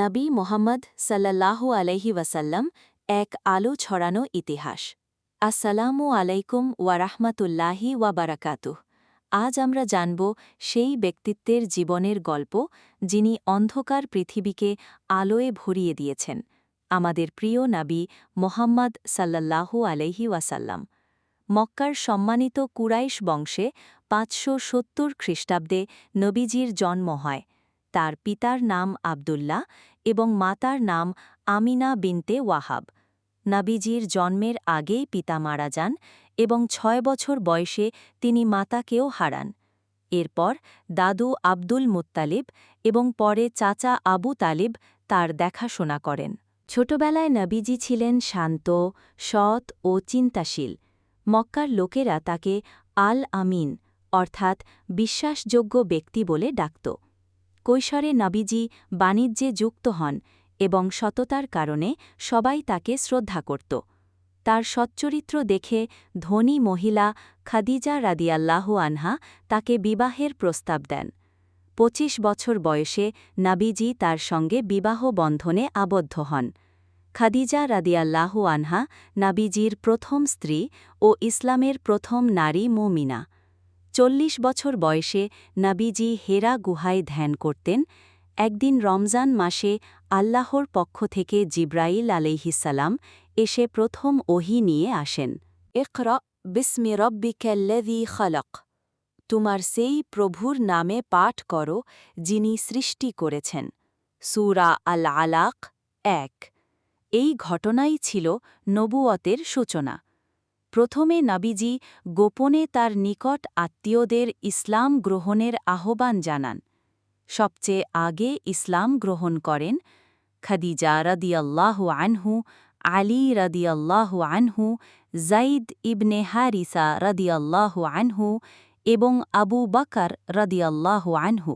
নবী মোহাম্মদ সাল্লাল্লাহু আলাইহি ওয়াসাল্লাম এক আলো ছড়ানো ইতিহাস। আসসালামু আলাইকুম ওয়ারাহমাতুল্লাহি ওয়াবারাকাতুহ আজ আমরা জানব সেই ব্যক্তিত্বের জীবনের গল্প যিনি অন্ধকার পৃথিবীকে আলোয় ভরিয়ে দিয়েছেন, আমাদের প্রিয় নাবী মোহাম্মদ সাল্লাল্লাহু আলাইহি ওয়াসাল্লাম। মক্কার সম্মানিত কুরাইশ বংশে পাঁচশো সত্তর খ্রিস্টাব্দে নবীজির জন্ম হয়। তার পিতার নাম আবদুল্লাহ এবং মাতার নাম আমিনা বিনতে ওয়াহাব। নাবিজির জন্মের আগেই পিতা মারা যান এবং ছয় বছর বয়সে তিনি মাতাকেও হারান। এরপর দাদু আব্দুল মুত্তালিব এবং পরে চাচা আবু তালিব তার দেখাশোনা করেন। ছোটবেলায় নবীজি ছিলেন শান্ত, সৎ ও চিন্তাশীল। মক্কার লোকেরা তাকে আল আমিন অর্থাৎ বিশ্বাসযোগ্য ব্যক্তি বলে ডাকত। কৈশোরে নাবিজি বাণিজ্যে যুক্ত হন এবং সততার কারণে সবাই তাকে শ্রদ্ধা করত। তার সচ্চরিত্র দেখে ধনী মহিলা খাদিজা রাদিয়াল্লাহু আনহা তাকে বিবাহের প্রস্তাব দেন। পঁচিশ বছর বয়সে নাবিজি তার সঙ্গে বিবাহ বন্ধনে আবদ্ধ হন। খাদিজা রাদিয়াল্লাহু আনহা নাবিজির প্রথম স্ত্রী ও ইসলামের প্রথম নারী মোমিনা। চল্লিশ বছর বয়সে নাবিজি হেরা গুহায় ধ্যান করতেন। একদিন রমজান মাসে আল্লাহর পক্ষ থেকে জিব্রাইল আলাইহিসাল্লাম এসে প্রথম ওহি নিয়ে আসেন। ইকরা বিস্মি রব্বিক্যাল্লেদি খলক। তোমার সেই প্রভুর নামে পাঠ করো, যিনি সৃষ্টি করেছেন। সুরা আল আলাক এক। এই ঘটনাই ছিল নবুয়তের সূচনা। প্রথমে নাবিজি গোপনে তার নিকট আত্মীয়দের ইসলাম গ্রহণের আহ্বান জানান। সবচেয়ে আগে ইসলাম গ্রহণ করেন খাদিজা রদিয়াল্লাহু আনহু, আলী রদিয়াল্লাহু আনহু জাইদ ইবনে হারিসা রদিয়াল্লাহু আনহু এবং আবু বকর রদিয়াল্লাহু আনহু।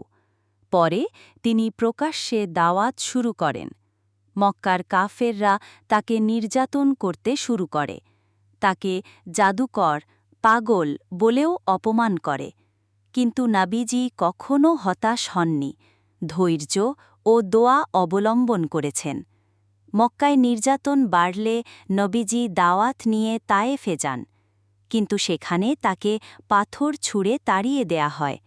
পরে তিনি প্রকাশ্যে দাওয়াত শুরু করেন। মক্কার কাফেররা তাকে নির্যাতন করতে শুরু করে। তাকে জাদুকর, পাগল বলেও অপমান করে। কিন্তু নাবিজি কখনও হতাশ হননি। ধৈর্য ও দোয়া অবলম্বন করেছেন। মক্কায় নির্যাতন বাড়লে নবীজি দাওয়াত নিয়ে তায়েফে যান। কিন্তু সেখানে তাকে পাথর ছুঁড়ে তাড়িয়ে দেয়া হয়।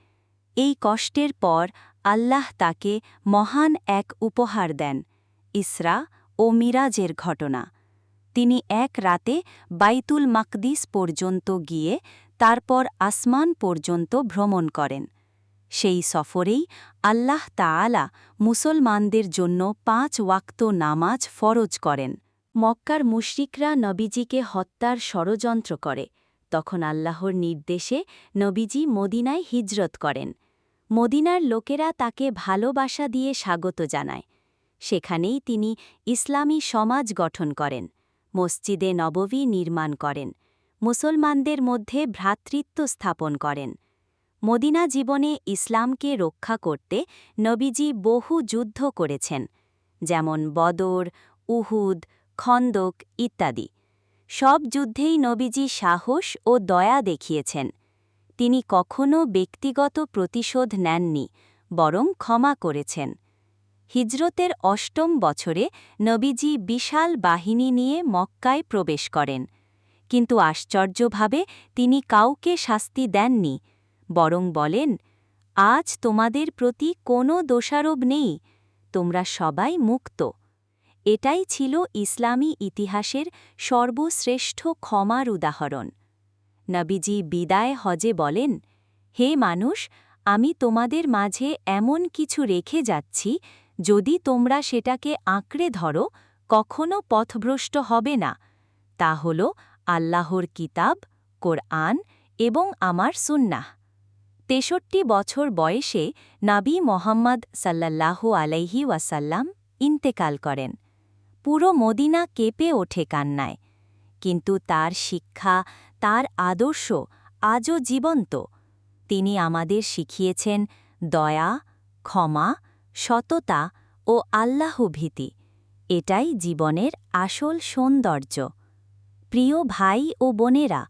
এই কষ্টের পর আল্লাহ তাকে মহান এক উপহার দেন, ইসরা ও মিরাজের ঘটনা। তিনি এক রাতে বাইতুল মাকদিস পর্যন্ত গিয়ে তারপর আসমান পর্যন্ত ভ্রমণ করেন। সেই সফরেই আল্লাহ তাআলা মুসলমানদের জন্য পাঁচ ওয়াক্ত নামাজ ফরজ করেন। মক্কার মুশরিকরা নবীজিকে হত্যার ষড়যন্ত্র করে। তখন আল্লাহর নির্দেশে নবীজি মদিনায় হিজরত করেন। মদিনার লোকেরা তাকে ভালোবাসা দিয়ে স্বাগত জানায়। সেখানেই তিনি ইসলামী সমাজ গঠন করেন। মসজিদে নববী নির্মাণ করেন। মুসলমানদের মধ্যে ভ্রাতৃত্ব স্থাপন করেন। মদিনা জীবনে ইসলামকে রক্ষা করতে নবীজি বহু যুদ্ধ করেছেন, যেমন বদর, উহুদ, খন্দক ইত্যাদি। সব যুদ্ধেই নবীজি সাহস ও দয়া দেখিয়েছেন। তিনি কখনও ব্যক্তিগত প্রতিশোধ নেননি, বরং ক্ষমা করেছেন। হিজরতের অষ্টম বছরে নবীজি বিশাল বাহিনী নিয়ে মক্কায় প্রবেশ করেন। কিন্তু আশ্চর্যভাবে তিনি কাউকে শাস্তি দেননি, বরং বলেন, আজ তোমাদের প্রতি কোনো দোষারোপ নেই, তোমরা সবাই মুক্ত। এটাই ছিল ইসলামী ইতিহাসের সর্বশ্রেষ্ঠ ক্ষমার উদাহরণ। নবীজি বিদায় হজে বলেন, হে মানুষ, আমি তোমাদের মাঝে এমন কিছু রেখে যাচ্ছি যদি তোমরা সেটাকে আঁকড়ে ধরো, কখনো পথভ্রষ্ট হবে না। তা হল আল্লাহর কিতাব, কোরআন এবং আমার সুন্নাহ। তেষট্টি বছর বয়সে নাবী মোহাম্মদ সাল্লাল্লাহু আলাইহি ওয়াসাল্লাম ইন্তেকাল করেন। পুরো মদিনা কেঁপে ওঠে কান্নায়। কিন্তু তার শিক্ষা, তার আদর্শ আজও জীবন্ত। তিনি আমাদের শিখিয়েছেন দয়া, ক্ষমা, সততা ও আল্লাহভীতি এটাই জীবনের আসল সৌন্দর্য। প্রিয় ভাই ও বোনেরা,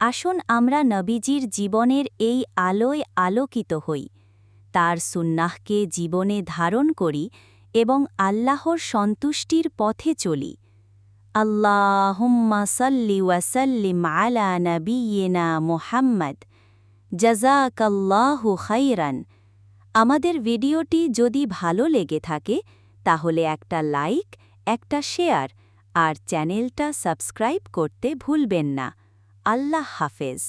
আসুন আমরা নবীজির জীবনের এই আলোয় আলোকিত হই। তার সুন্নাহকে জীবনে ধারণ করি এবং আল্লাহর সন্তুষ্টির পথে চলি। আল্লাহুম্মা সাল্লি ওয়াসাল্লিম আলা নবিয়িনা মুহাম্মদ। জাজাকাল্লাহু খাইরান আমাদের ভিডিওটি যদি ভালো লেগে থাকে, তাহলে একটা লাইক, একটা শেয়ার আর চ্যানেলটা সাবস্ক্রাইব করতে ভুলবেন না। আল্লাহ হাফেজ।